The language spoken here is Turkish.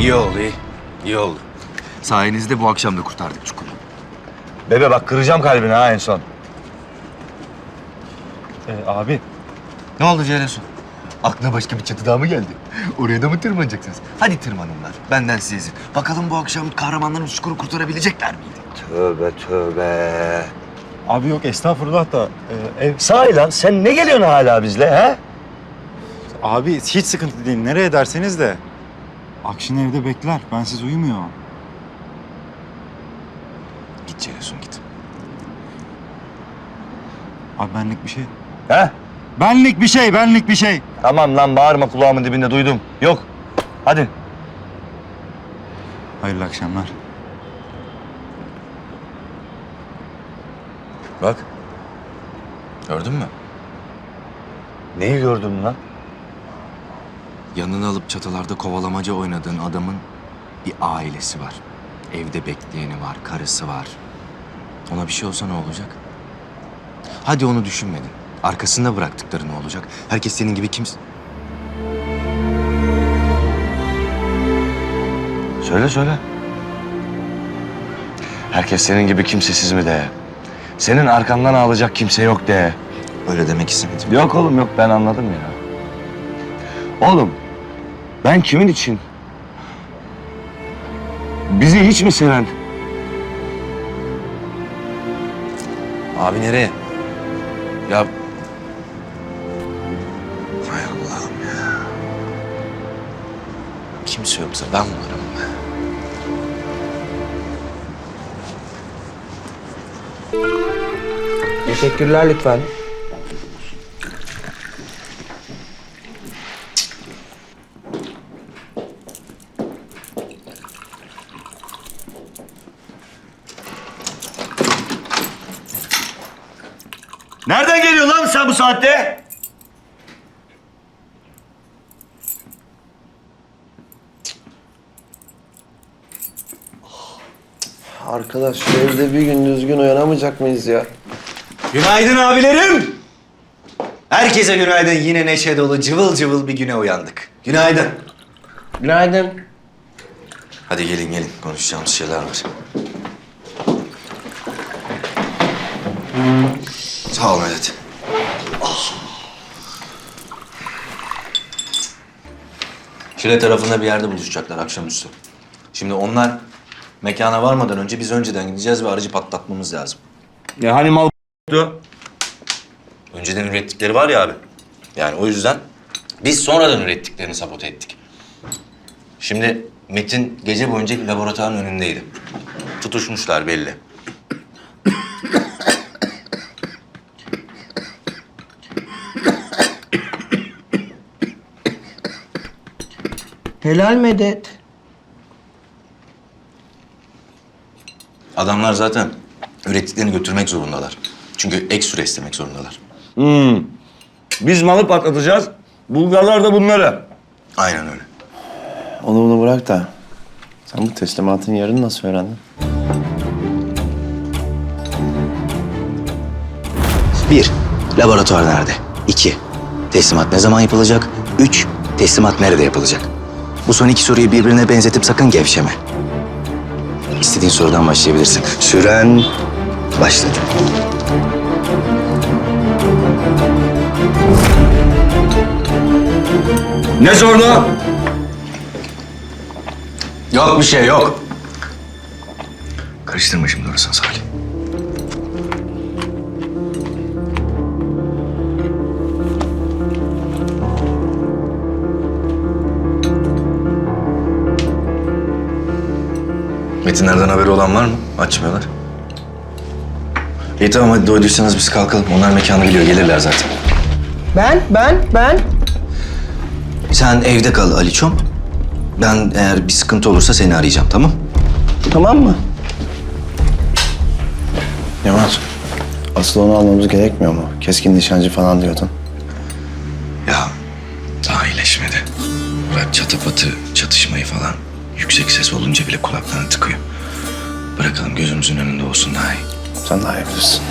İyi oldu iyi. İyi oldu. Sayenizde bu akşam da kurtardık çukuru. Bebe bak kıracağım kalbini ha en son. Ee, abi Ne oldu Ceresun? Aklına başka bir çatı daha mı geldi? Oraya da mı tırmanacaksınız? Hadi tırmanınlar. Benden size izin. Bakalım bu akşam kahramanların çukuru kurtarabilecekler miydi? Tövbe tövbe. abi yok estağfurullah da e, ev Sahi lan sen ne geliyorsun hala bizle ha? abi hiç sıkıntı değil. Nereye derseniz de. Akşin evde bekler. Bensiz uyumuyor. Git Ceresun git. Abi benlik bir şey. Ha? Benlik bir şey, benlik bir şey. Tamam lan bağırma kulağımın dibinde duydum. Yok. Hadi. Hayırlı akşamlar. Bak. Gördün mü? Neyi gördün lan? Yanına alıp çatılarda kovalamaca oynadığın adamın bir ailesi var. Evde bekleyeni var, karısı var. Ona bir şey olsa ne olacak? Hadi onu düşünmedin. Arkasında bıraktıkları ne olacak? Herkes senin gibi kimse... Söyle söyle. Herkes senin gibi kimsesiz mi de? Senin arkandan ağlayacak kimse yok de. Öyle demek istemedim. Yok oğlum yok ben anladım ya. Oğlum ben kimin için? Bizi hiç mi seven? Abi nereye? Ya... Hay Allah'ım ya. Kimse yoksa ben varım. Teşekkürler lütfen. Nereden geliyorsun lan sen bu saatte? Arkadaş şu evde bir gün düzgün uyanamayacak mıyız ya? Günaydın abilerim. Herkese günaydın. Yine neşe dolu cıvıl cıvıl bir güne uyandık. Günaydın. Günaydın. Hadi gelin gelin konuşacağımız şeyler var. Sağ ol Medet. Şile tarafında bir yerde buluşacaklar akşamüstü. Şimdi onlar mekana varmadan önce biz önceden gideceğiz ve aracı patlatmamız lazım. Ya hani mal? Önceden ürettikleri var ya abi. Yani o yüzden biz sonradan ürettiklerini sabote ettik. Şimdi Metin gece boyunca laboratuvarın önündeydi. Tutuşmuşlar belli. Helal medet. Adamlar zaten ürettiklerini götürmek zorundalar. Çünkü ek süre istemek zorundalar. Hmm. Biz malı patlatacağız. Bulgarlar da bunları. Aynen öyle. Onu bunu bırak da sen bu teslimatın yarını nasıl öğrendin? Bir, laboratuvar nerede? İki, teslimat ne zaman yapılacak? Üç, teslimat nerede yapılacak? Bu son iki soruyu birbirine benzetip sakın gevşeme. İstediğin sorudan başlayabilirsin. Süren başladı. Ne sordu? Yok bir şey yok. Karıştırma şimdi orasını Salih. Metinlerden haberi olan var mı? Açmıyorlar. İyi tamam hadi doyduysanız biz kalkalım. Onlar mekanı biliyor. Gelirler zaten. Ben, ben, ben. Sen evde kal Aliçom. Ben eğer bir sıkıntı olursa seni arayacağım tamam? Tamam mı? Yamaç, asıl onu almamız gerekmiyor mu? Keskin nişancı falan diyordun. Ya daha iyileşmedi. Bırak çatapatı, çatışmayı falan. Yüksek ses olunca bile kulaklarını tıkıyor. Bırakalım gözümüzün önünde olsun daha iyi. Sen daha iyi bilirsin.